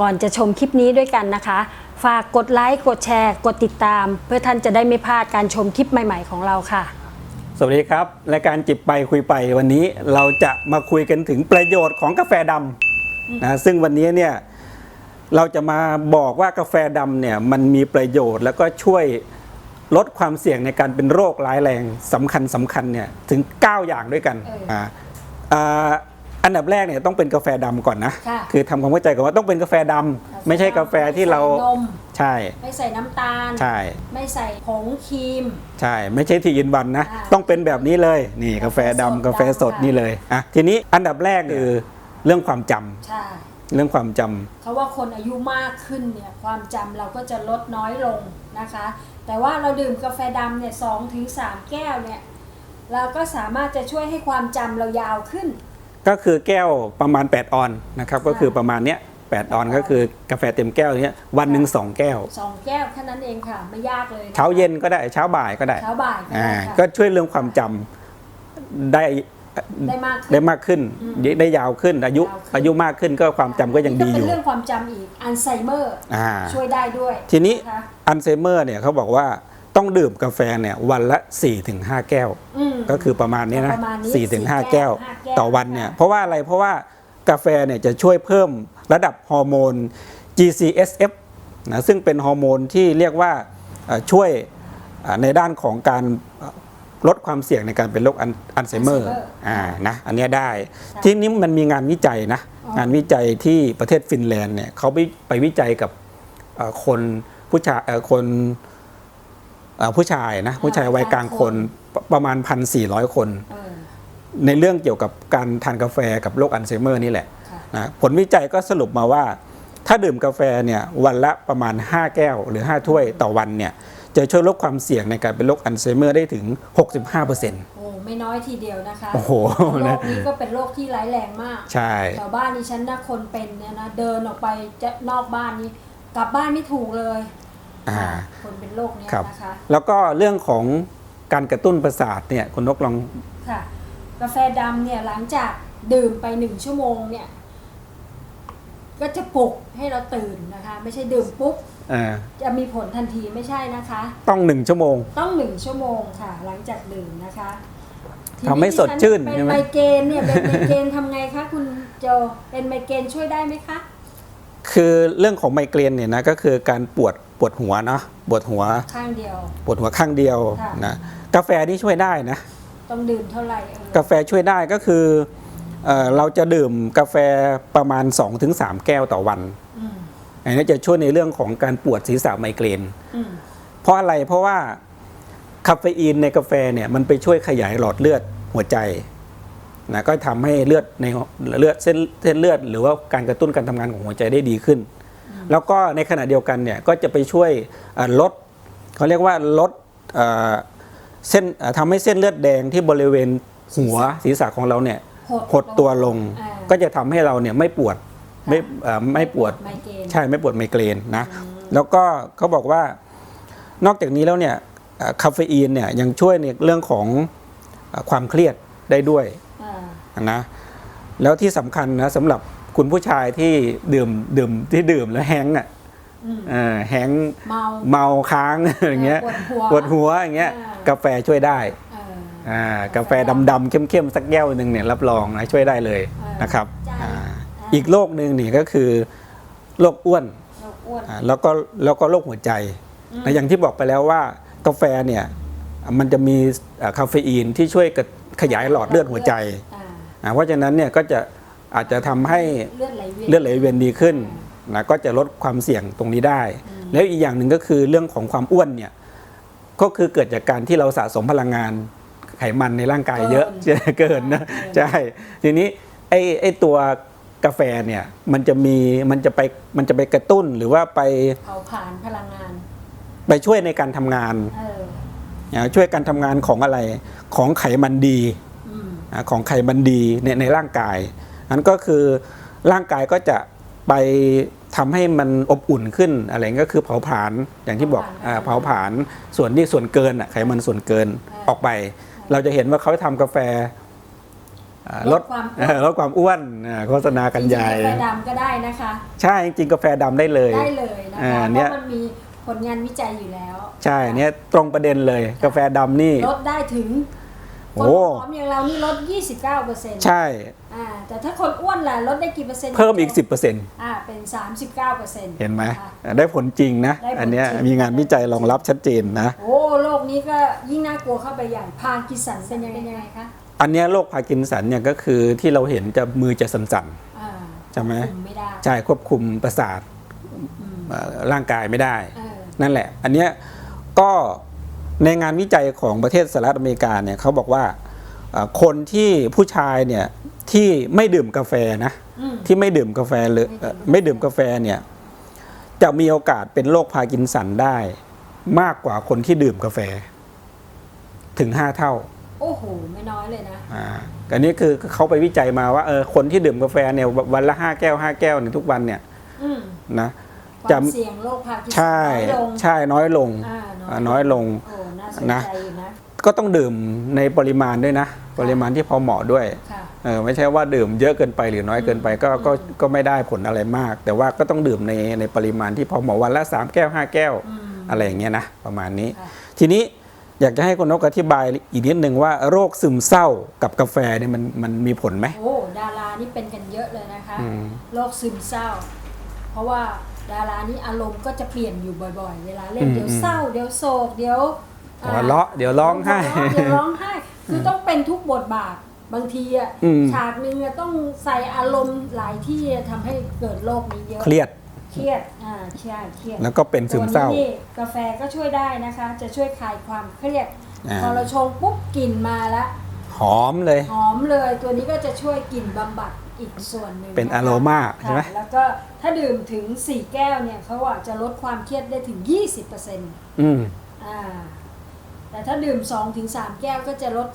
ก่อนจะชมคลิปนี้ด้วยกันนะคะ ฝากกดไลค์ กดแชร์ กดติดตาม เพื่อท่านจะได้ไม่พลาดการชมคลิปใหม่ ๆ ของเราค่ะ สวัสดีครับรายการจิบไปคุยไปวันนี้เราจะมาคุยกันถึงประโยชน์ของกาแฟดำนะซึ่งวันนี้เนี่ยเราจะมาบอกว่ากาแฟดำเนี่ยมันมีประโยชน์แล้วก็ช่วยลดความเสี่ยงในการเป็นโรคร้ายแรงสำคัญสำคัญเนี่ยถึง 9 อย่างด้วยกันเอออ่า อ่าอันดับแรกเนี่ยต้องเป็นกาแฟดำก่อนนะ ค่ะคือทำความเข้าใจก่อนว่าต้องเป็นกาแฟดำไม่ใช่กาแฟที่เราไม่ใส่นม ใช่ไม่ใส่น้ำตาล ใช่ไม่ใส่ผงครีม ใช่ ไม่ใช่ที่ยินวันนะ อ่าต้องเป็นแบบนี้เลยนี่กาแฟดำกากาแฟแฟสสดดค่ะนี่เลยอะทีนี้อันดับแรกคือเรื่องความจำใช่เรื่องความจำ เขาว่าคนอายุมากขึ้นเนี่ยความจำเราก็จะลดน้อยลงนะคะ แต่ว่าเราดื่มกาแฟดำเนี่ยสองถึงสามแก้วเนี่ยเราก็สามารถจะช่วยให้ความจำเรายาวขึ้น ก็คือแก้วประมาณ 8 ออนนะครับก็คือประมาณเนี้ย8ออนก็คือกาแฟเต็มแก้วเนี้ยวันหนึ่งสองแก้วสองแก้วแค่นั้นเองค่ะไม่ยากเลยะคะเช้าเย็นก็ได้เช้าบ่ายก็ได้เช้าบ่ายก็อ่าได้ค่ะก็ช่วยเรื่องความจำได้ได้มากขึ้นได้มากขึ้นอืมได้ยาวขึ้นอายุยาวขึ้นอายุมากขึ้นก็ความจำก็ยังดีอยู่นี่เป็นเรื่องความจำอีกอัลไซเมอร์อ่าช่วยได้ด้วย ทีนี้ะคะอัลไซเมอร์เนี่ยเขาบอกว่า ต้องดื่มกาแฟเนี่ยวันละ 4-5 แก้ว อืม ก็คือประมาณเนี้ยนะประมาณนี้สี่ถึงห้าสี่แก้แก้ววห้าแก้วต่อวันเนี่ย ค่ะ เพราะว่าอะไร เพราะว่ากาแฟเนี่ยจะช่วยเพิ่มระดับฮอร์โมน GCSF นะซึ่งเป็นฮอร์โมนที่เรียกว่าเอ่อช่วยเอ่อในด้านของการเอ่อลดความเสี่ยงในการเป็นโรคอัลอัลไซเมอร์อ่านะอันเนี้ยได้ ทีนี้มันมีงานวิจัยนะ อ๋อ งานวิจัยที่ประเทศฟินแลนด์เนี่ยเขาไปไปวิจัยกับเอ่อคนผู้ชายเอ่อคนเอ่อ ผู้ชายนะผู้ชายวัยกลางคนประประมาณ 1,400 คนเออในเรื่องเกี่ยวกับการทานกาแฟกับโรคอัลไซเมอร์นี่แหละค่ะนะผลวิจัยก็สรุปมาว่า ถ้าดื่มกาแฟเนี่ยวันละประมาณ 5 แก้ว หรือ 5 ถ้วยต่อวันเนี่ยจะช่วยลดความเสี่ยงในการเป็นโรคอัลไซเมอร์ได้ถึง 65%โอ้ไม่น้อยทีเดียวนะคะโอ้โหโรคนี้ก็เป็นโรคที่ร้ายแรงมาก ใช่แถวบ้านนี้ฉันนะคนเป็นเนี่ยนะเดินออกไปจะนอกบ้านนี้กลับบ้านไม่ถูกเลยอ่า คนเป็นโรคเนี้ยครับนะคะแล้วก็เรื่องของการกระตุ้นประสาทเนี่ยคุณนกลองค่ะกาแฟดำเนี่ยหลังจากดื่มไปหนึ่งชั่วโมงเนี่ย ก็จะปลุกให้เราตื่นนะคะ ไม่ใช่ดื่มปุ๊บเออจะมีผลทันทีไม่ใช่นะคะ ต้องหนึ่งชั่วโมง ต้องหนึ่งชั่วโมงค่ะ หลังจากดื่มนะคะทีทำให้สดชื่นเป็ใช่นไหมไมเกรนเนี่ยเป็นไมเกรนทำไงคะคุณโจเป็นไมเกรนช่วยได้ไหมคะ คือเรื่องของไมเกรนเนี่ยนะก็คือการปวด ปวดหัวเนาะปวดหัวข้างเดียว ปวดหัวข้างเดียวค่ะ นะกาแฟนี่ช่วยได้นะ ต้องดื่มเท่าไหร่เออกาแฟช่วยได้ก็คือเออเราจะดื่มกาแฟประมาณ 2-3 แก้วต่อวันอืมอันนี้จะช่วยในเรื่องของการปวดศีรษะไมเกรน อืมเพราะอะไรเพราะว่าคาเฟอีนในกาแฟเนี่ยมันไปช่วยขยายหลอดเลือดหัวใจนะก็ทำให้เลือดในเลือดเส้นเส้นเลือด หรือว่าการกระตุ้นการทำงานของหัวใจได้ดีขึ้น แล้วก็ในขณะเดียวกันเนี่ยก็จะไปช่วยเอ่อลดเขาเรียกว่าลดเอ่อเส้นเอ่อทำให้เส้นเลือดแดงที่บริเวณหัวศีรษะของเราเนี่ยหดตัวลงอ่าก็จะทำให้เราเนี่ยไม่ปวดไม่เอ่อไม่ปวดไมเกรนใช่ไม่ปวดไมเกรนนะแล้วก็เขาบอกว่านอกจากนี้แล้วเนี่ยเอ่อคาเฟอีนเนี่ยยังช่วยในเรื่องของเอ่อความเครียดได้ด้วยอ่านะแล้วที่สำคัญนะสำหรับ คุณผู้ชายที่ดื่มดื่มที่ดื่มแล้วแฮงก์อะอืมเออแฮงก์เมาเมาค้างอย่างเงี้ยปวดหัวปวดหัวอย่างเงี้ยอ่ากาแฟช่วยได้เอออ่ากาแฟดำๆเข้มๆสักแก้วหนึ่งเนี่ยรับรองนะช่วยได้เลยเออนะครับใจอ่าอ่าอีกโรคหนึ่งนี่ก็คือโรคอ้วนโรคอ้วนอ่าแล้วก็แล้วก็โรคหัวใจอืมนะอย่างที่บอกไปแล้วว่ากาแฟเนี่ยมันจะมีอ่าคาเฟอีนที่ช่วยกระขยายหลอดเลือดหัวใจอ่าอ่าเพราะฉะนั้นเนี่ยก็จะ อาจจะทำให้เลือดไหลเวียนเลือดไหลเวียนดีขึ้นนะก็จะลดความเสี่ยงตรงนี้ได้ แล้วอีกอย่างหนึ่งก็คือเรื่องของความอ้วนเนี่ยก็คือเกิดจากการที่เราสะสมพลังงานไขมันในร่างกายเยอะเกินเกินนะเกินใช่ทีนี้ไอ้ไอ้ตัวกาแฟเนี่ยมันจะมีมันจะไปมันจะไปกระตุ้นหรือว่าไปเผาผลาญพลังงาน ไปช่วยในการทำงานเออนะช่วยการทำงานของอะไรของไขมันดีอืมนะของไขมันดีในในร่างกาย นั้นก็คือร่างกายก็จะไปทำให้มันอบอุ่นขึ้นอะไรก็คือเผาผลาญอย่างที่บอกอ่าเผาผลาญส่วนที่ส่วนเกินอะไขมันส่วนเกินออกไป เราจะเห็นว่าเขาทำกาแฟอ่าลลดดความอ้วนเอ่อลดความอ้วนอ่าโฆษณากันใหญ่จริงๆกาแฟดำก็ได้นะคะ ใช่จริงๆกาแฟดำได้เลยได้เลยนะคะอ่าเพเนี่ยราะมันมีผลงานวิจัยอยู่แล้ว ใช่เนี่ยตรงประเด็นเลยกาแฟดำนี่ลดได้ถึง คโอ้นผอมอย่างเรานี่ลด 29เปอร์เซ็นต์ใช่อ่าแต่ถ้าคนอ้วนล่ะลดได้กี่เปอร์เซ็นต์ เพิ่มอีก 10%อ่าเป็น 39เปอร์เซ็นต์เห็นไหม ได้ผลจริงนะได้ผลอันเนี้ยจริงมีงานวิจัยรองรับชัดเจนนะ โอ้โลกนี้ก็ยิ่งน่ากลัวเข้าไปใหญ่พาร์กินสันเป็นยังไงยังไงคะ อันเนี้ยโรคพาร์กินสันเนี่ยก็คือที่เราเห็นจะมือจะสั่นอ่าใช่ไหมคุมไม่ได้ๆใช่ควบคุมประสาทอืมเอ่อร่างกายไม่ได้เออนั่นแหละ อันเนี้ยก็ ในงานวิจัยของประเทศสหรัฐอเมริกาเนี่ยเขาบอกว่าเอ่อคนที่ผู้ชายเนี่ยที่ไม่ดื่มกาแฟนะอืมที่ไม่ดื่มกาแฟเลยเอ่อไม่ดื่มกาแฟเนี่ยจะมีโอกาสเป็นโรคพาร์กินสันได้มากกว่าคนที่ดื่มกาแฟ ถึง5เท่า โอ้โห ไม่น้อยเลยนะอ่าอันนี้คือเขาไปวิจัยมาว่าเออคนที่ดื่มกาแฟเนี่ยวันละ5แก้ว5แก้วเนี่ยทุกวันเนี่ยอืมนะคจะวามเสี่ยงโรคพาร์กินสันใช่น้อยลงใช่น้อยลงอ่าอ่าน้อยลงโอ้ น่าสนนะใจอยู่นะก็ต้องดื่มในปริมาณด้วยนะ ปริมาณที่พอเหมาะด้วยค่ะเออไม่ใช่ว่าดื่มเยอะเกินไปหรือน้อยเกินไปก็ก็ก็ไม่ได้ผลอะไรมาก แต่ว่าก็ต้องดื่มในในปริมาณที่พอเหมาะวันละ 3 แก้ว 5 แก้วอืมอะไรอย่างเงี้ยนะประมาณนี้ค่ะทีนี้อยากจะให้คุณนกอธิบายอีกนิดนึงว่าโรคซึมเศร้ากับกาแฟเนี่ยมันมันมีผลไหมโอ้ดารานี่เป็นกันเยอะเลยนะคะอืมโรคซึมเศร้า เพราะว่าดารานี่อารมณ์ก็จะเปลี่ยนอยู่บ่อย ๆ เวลาเล่นอืมเดี๋ยวเศร้า เดี๋ยวโศกเดี๋ยวอ่ หัวเราะเดี๋ยวร้องไห้หัวเราะเดี๋ยวร้องไห้คือต้องเป็นทุกบทบาทบางทีอะอืมฉากหนึงอะต้องใส่อารมณ์หลายที่ทำให้เกิดโรคนี้เยอะเครียดเครียดอ่าใช่เครียดแล้วก็เป็นซึมเศร้าตัวนี้นี่กาแฟก็ช่วยได้นะคะ จะช่วยคลายความเครียดอ่าพอเราชงปุ๊บกลิ่นมาแล้วหอมเลยหอมเลยตัวนี้ก็จะช่วยกลิ่นบำบัดอีกส่วนหนึ่งเป็นนะคะอโรมาใช่ไหมค่ะแล้วก็ถ้าดื่มถึง 4 แก้วเนี่ยเขาอาจจะลดความเครียดได้ถึง 20%อืมอ่า แต่ถ้าดื่ม 2-3 แก้วก็จะลด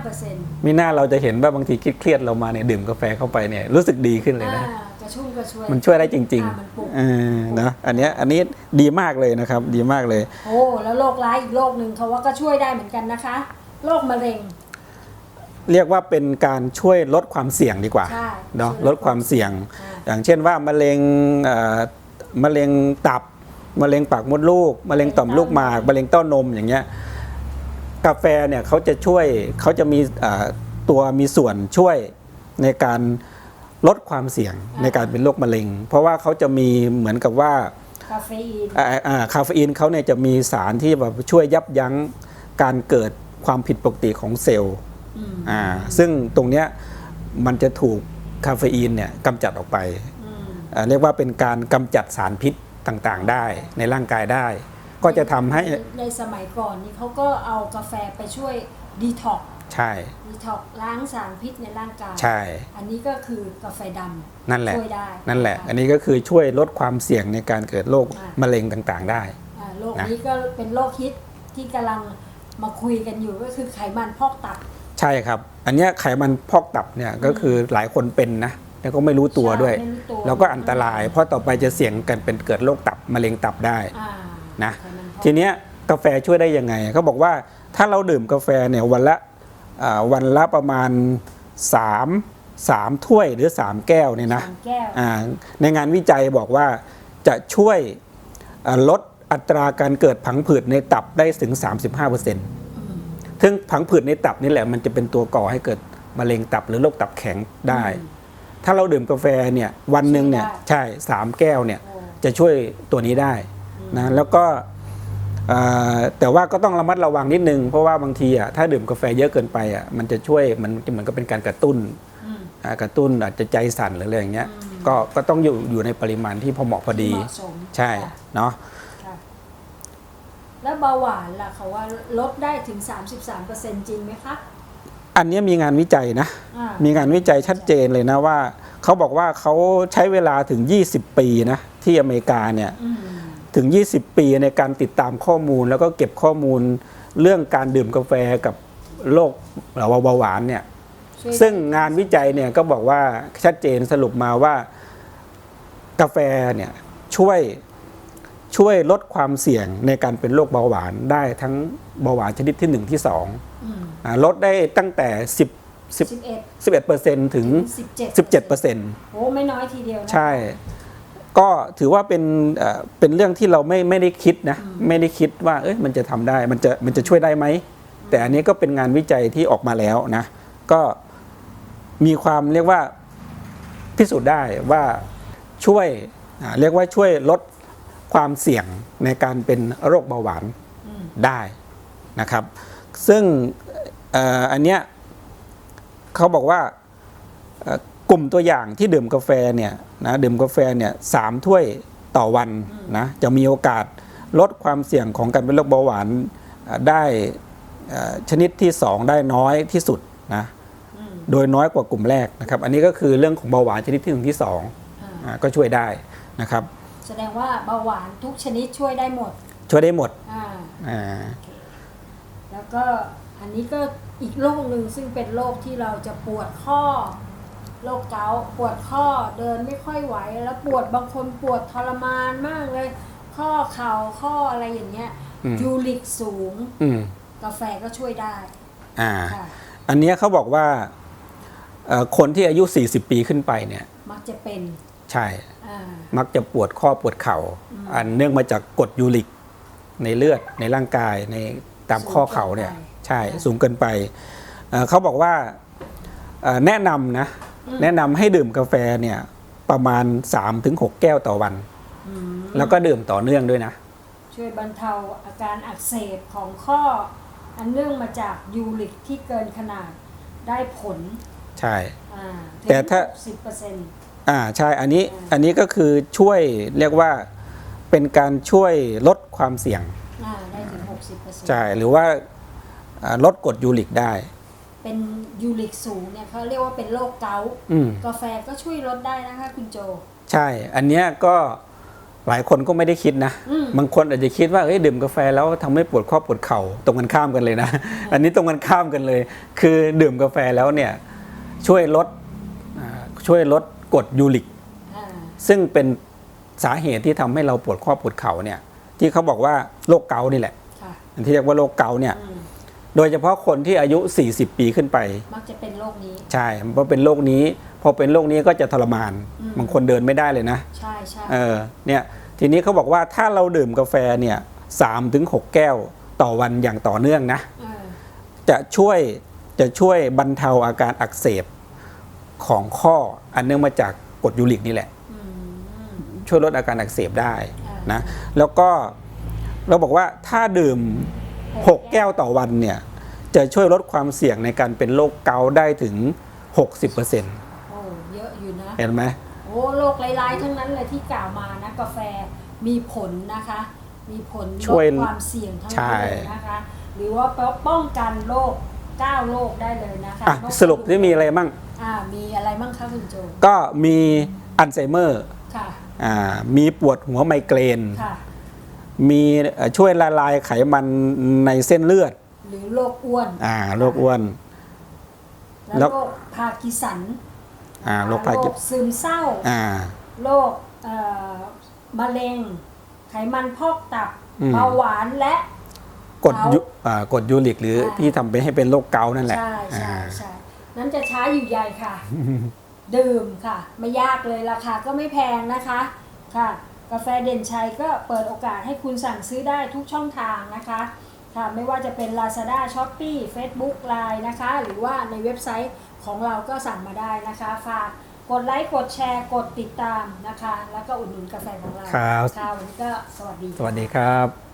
15%มีหน้าเราจะเห็นว่าบางทีเครียดๆเรามาเนี่ยดื่มกาแฟเข้าไปเนี่ยรู้สึกดีขึ้นเลยอ่านะกระชุ่มกระชวยมันช่วยได้จริงอ่ามันปลุกๆเออนะอันเนี้ยอันนี้ดีมากเลยนะครับ ดีมากเลย โอ้แล้วโรคร้ายอีกโรคหนึ่งเขาว่าก็ช่วยได้เหมือนกันนะคะโรคมะเร็ง เรียกว่าเป็นการช่วยลดความเสี่ยงดีกว่าใช่เนาะช่วยลลดดความเสี่ยงอ่าอย่างเช่นว่ามะเร็งเอ่อมะเร็งตับมะเร็งปากมดลูกมะเร็งต่อมลูกหมากมะเร็งเต้านมอย่างเงี้ย กาแฟเนี่ยเขาจะช่วยเขาจะมีเอ่อตัวมีส่วนช่วยในการลดความเสี่ยงในการเป็นโรคมะเร็ง เพราะว่าเขาจะมีเหมือนกับว่าคาเฟอีนอ่าอ่าคาเฟอีนเขาเนี่ยจะมีสารที่แบบช่วยยับยั้งการเกิดความผิดปกติของเซลล์อืมอ่าซึ่งตรงเนี้ยมันจะถูกคาเฟอีนเนี่ยกำจัดออกไปอืมอ่าเรียกว่าเป็นการกำจัดสารพิษต่างๆ ได้ในร่างกายได้ ก็จะทำให้ในในสมัยก่อนนี่เขาก็เอากาแฟไปช่วยดีท็อกใช่ ดีท็อกล้างสารพิษในร่างกายใช่ อันนี้ก็คือกาแฟดนั่นแหำละช่วยได้นั่นแหละ อันนี้ก็คือช่วยลดความเสี่ยงในการเกิดโรคอ่ามมะเร็งต่างๆ ได้อ่าโรคนะนี้ก็เป็นโรคฮิตที่กำลังมาคุยกันอยู่ก็คือไขมันพอกตับ ใช่ครับ อันเนี้ยไขมันพอกตับเนี่ยก็คือหลายคนเป็นนะแล้วก็ไม่รู้ตัวด้วยใช่ไม่รู้ตัวแล้วก็อันตราย เพราะต่อไปจะเสี่ยงกันเป็นเกิดโรคตับมะเร็งตับได้อ่า นะไขมันพอกทีเนี้ยกาแฟช่วยได้ยังไงเขาบอกว่าถ้าเราดื่มกาแฟเนี่ยวันละอ่าวันละประมาณ 3 3 ถ้วยหรือ 3 แก้วเนี่ยนะสามแก้วอ่าในงานวิจัยบอกว่าจะช่วยอ่าลดอัตราการเกิดผังผืดในตับได้ถึง 35%ซึ่งผังผืดในตับนี่แหละมันจะเป็นตัวก่อให้เกิดมะเร็งตับหรือโรคตับแข็งได้อืมถ้าเราดื่มกาแฟเนี่ยวันหนึ่งเนี่ยช่วยได้ใช่สามแก้วเนี่ยโอ้จะช่วยตัวนี้ได้ นะแล้วก็เอ่อแต่ว่าก็ต้องระมัดระวังนิดนึง เพราะว่าบางทีอะถ้าดื่มกาแฟเยอะเกินไปอะมันจะช่วยมันเหมือนกับเป็นการกระตุ้นอืมอ่ากระตุ้นอาจจะใจสั่นหรืออะไรอย่างเงี้ยอืมก็ก็ต้องอยู่อยู่ในปริมาณที่พอเหมาะพอดีที่เหมาะสมใช่ค่ะเนาะค่ะแล้วเบาหวานล่ะเขาว่าลดได้ถึง 33%จริงไหมคะอันเนี้ยมีงานวิจัยนะอ่ามีงานวิจัยชัดเจนเลยนะว่า เขาบอกว่าเขาใช้เวลาถึง 20 ปีนะ ที่อเมริกาเนี่ยอืม ถึง 20 ปีในการติดตามข้อมูล แล้วก็เก็บข้อมูลเรื่องการดื่มกาแฟกับโรคเบาหวานเนี่ยช่วยซึ่งงานวิจัยเนี่ยก็บอกว่าชัดเจนสรุปมาว่ากาแฟเนี่ยช่วยช่วยลดความเสี่ยงในการเป็นโรคเบาหวานได้ทั้งเบาหวานชนิดที่ 1 ที่2อืมอ่าลดได้ตั้งแต่ 10 11 11เปอร์เซ็นถึง17 17เปอร์เซ็นโอ้ไม่น้อยทีเดียวนะใช่ ก็ถือว่าเป็นเอ่อเป็นเรื่องที่เราไม่ไม่ได้คิดนะไม่ได้คิดว่าเอ้ยมันจะทำได้มันจะมันจะช่วยได้ไหม แต่อันนี้ก็เป็นงานวิจัยที่ออกมาแล้วนะ ก็มีความเรียกว่าพิสูจน์ได้ว่าช่วยอ่าเรียกว่าช่วยลดความเสี่ยงในการเป็นโรคเบาหวานอืมได้นะครับ ซึ่งเอ่ออันเนี้ยเขาบอกว่าเอ่อ กลุ่มตัวอย่างที่ดื่มกาแฟเนี่ยนะดื่มกาแฟเนี่ยสามถ้วยต่อวันนะจะมีโอกาสลดความเสี่ยงของการเป็นโรคเบาหวานเอ่อได้เอ่อชนิดที่ 2 ได้น้อยที่สุดนะอืมโดยน้อยกว่ากลุ่มแรกนะครับอันนี้ก็คือเรื่องของเบาหวานชนิดที่หนึ่งที่สองอ่าอ่าก็ช่วยได้นะครับ แสดงว่าเบาหวานทุกชนิดช่วยได้หมด ช่วยได้หมดอ่าอ่าแล้วก็อันนี้ก็อีกโรคหนึ่งซึ่งเป็นโรคที่เราจะปวดข้อ โรคเกาต์ปวดข้อเดินไม่ค่อยไหว แล้วปวดบางคนปวดทรมานมากเลย ข้อเข่าข้ออะไรอย่างเงี้ยอืม ยูริกสูง อืมกาแฟก็ช่วยได้อ่า ค่ะ อันเนี้ยเขาบอกว่าเอ่อคนที่อายุ 40 ปีขึ้นไปเนี่ย มักจะเป็นใช่ อ่า มักจะปวดข้อปวดเข่าอืม อันเนื่องมาจากกรดยูริกในเลือดในร่างกายในตามข้อเข่าเนี่ยสูงเกินไปใช่อ่าสูงเกินไปเอ่อเขาบอกว่าเอ่อแนะนำนะอืม แนะนำให้ดื่มกาแฟเนี่ยประมาณ 3-6 แก้วต่อวัน อืมแล้วก็ดื่มต่อเนื่องด้วยนะ ช่วยบรรเทาอาการอักเสบของข้อ อันเนื่องมาจากยูริกที่เกินขนาดได้ผลใช่ อ่าถึงแต่ถ้า สิบเปอร์เซ็นต์ อ่าใช่ อันนี้อ่าอันนี้ก็คือช่วยเรียกว่าเป็นการช่วยลดความเสี่ยง อ่าได้ถึงหกสิบเปอร์เซ็นต์ใช่ หรือว่าอ่าลดกรดยูริกได้ เป็นยูริกสูงเนี่ยเขาเรียกว่าเป็นโรคเกาต์อืม กาแฟก็ช่วยลดได้นะคะคุณโจ ใช่ อันเนี้ยก็หลายคนก็ไม่ได้คิดนะ อืม บางคนอาจจะคิดว่าเอ้ยดื่มกาแฟแล้วทำให้ปวดข้อปวดเข่าตรงกันข้ามกันเลยนะ อันนี้ตรงกันข้ามกันเลย คือดื่มกาแฟแล้วเนี่ยช่วยลดอ่าช่วยลดกรดยูริก อ่าซึ่งเป็นสาเหตุที่ทำให้เราปวดข้อปวดเข่าเนี่ยที่เขาบอกว่าโรคเกาต์นี่แหละค่ะอันที่เรียกว่าโรคเกาต์เนี่ย อืม โดยเฉพาะคนที่อายุ 40 ปีขึ้นไป มักจะเป็นโรคนี้ ใช่เพราะเป็นโรคนี้ พอเป็นโรคนี้ก็จะทรมาน อืม บางคนเดินไม่ได้เลยนะ ใช่ใช่เออ เนี่ย ทีนี้เขาบอกว่าถ้าเราดื่มกาแฟเนี่ยสามถึงหกแก้วต่อวันอย่างต่อเนื่องนะ เออจะช่วยจะช่วยบรรเทาอาการอักเสบของข้ออันเนื่องมาจากกรดยูริกนี่แหละ อืมช่วยลดอาการอักเสบได้อ่านะแล้วก็เราบอกว่าถ้าดื่ม 6 แก้วต่อวันเนี่ย จะช่วยลดความเสี่ยงในการเป็นโรคเกาต์ได้ถึง 60%โอ้เยอะอยู่นะเห็นไหม โอ้โรคร้ายๆทั้งนั้นเลยที่กล่าวมานะกาแฟมีผลนะคะ มีผลลช่วยดความเสี่ยงทั้งใช่นั้นเลยนะคะ หรือว่าป้องกันโรค9โรคได้เลยนะคะอะ โคสรุปที่มีอะไรบ้างอ่ามีอะไรบ้างคะคุณโจก็มีอัลไซเมอร์ค่ะอ่ามีปวดหัวไมเกรน ค่ะ มีเอ่อช่วยละลายไขมันในเส้นเลือด หรือโรคอ้วน อ่าโรคอ้วน แล้แล้วว โรคพาร์กินสันอ่าโรคพาร์กินซึมเศร้าอ่า โรคเอ่อมะเร็ง ไขมันพอกตับอืม เบาหวานและกดยูเกาต์อ่ากดยูริกหรืออาที่ทำไปให้เป็นโรคเกาต์นั่นแหละใช่ใช่อ่าใช่นั้นจะช้าอยู่ใหญ่ค่ะ ดื่มค่ะ ไม่ยากเลยราคาก็ไม่แพงนะคะค่ะ กาแฟเด่นชัยก็เปิดโอกาสให้คุณสั่งซื้อได้ทุกช่องทางนะคะ ค่ะไม่ว่าจะเป็น Lazada, Shopee, Facebook, Line นะคะ หรือว่าในเว็บไซต์ของเราก็สั่งมาได้นะคะ ฝากกดไลค์ กดแชร์ กดติดตามนะคะ แล้วก็อุดหนุนกาแฟของเราครับ ค่ะวันนี้ก็สวัสดี สวัสดีครับ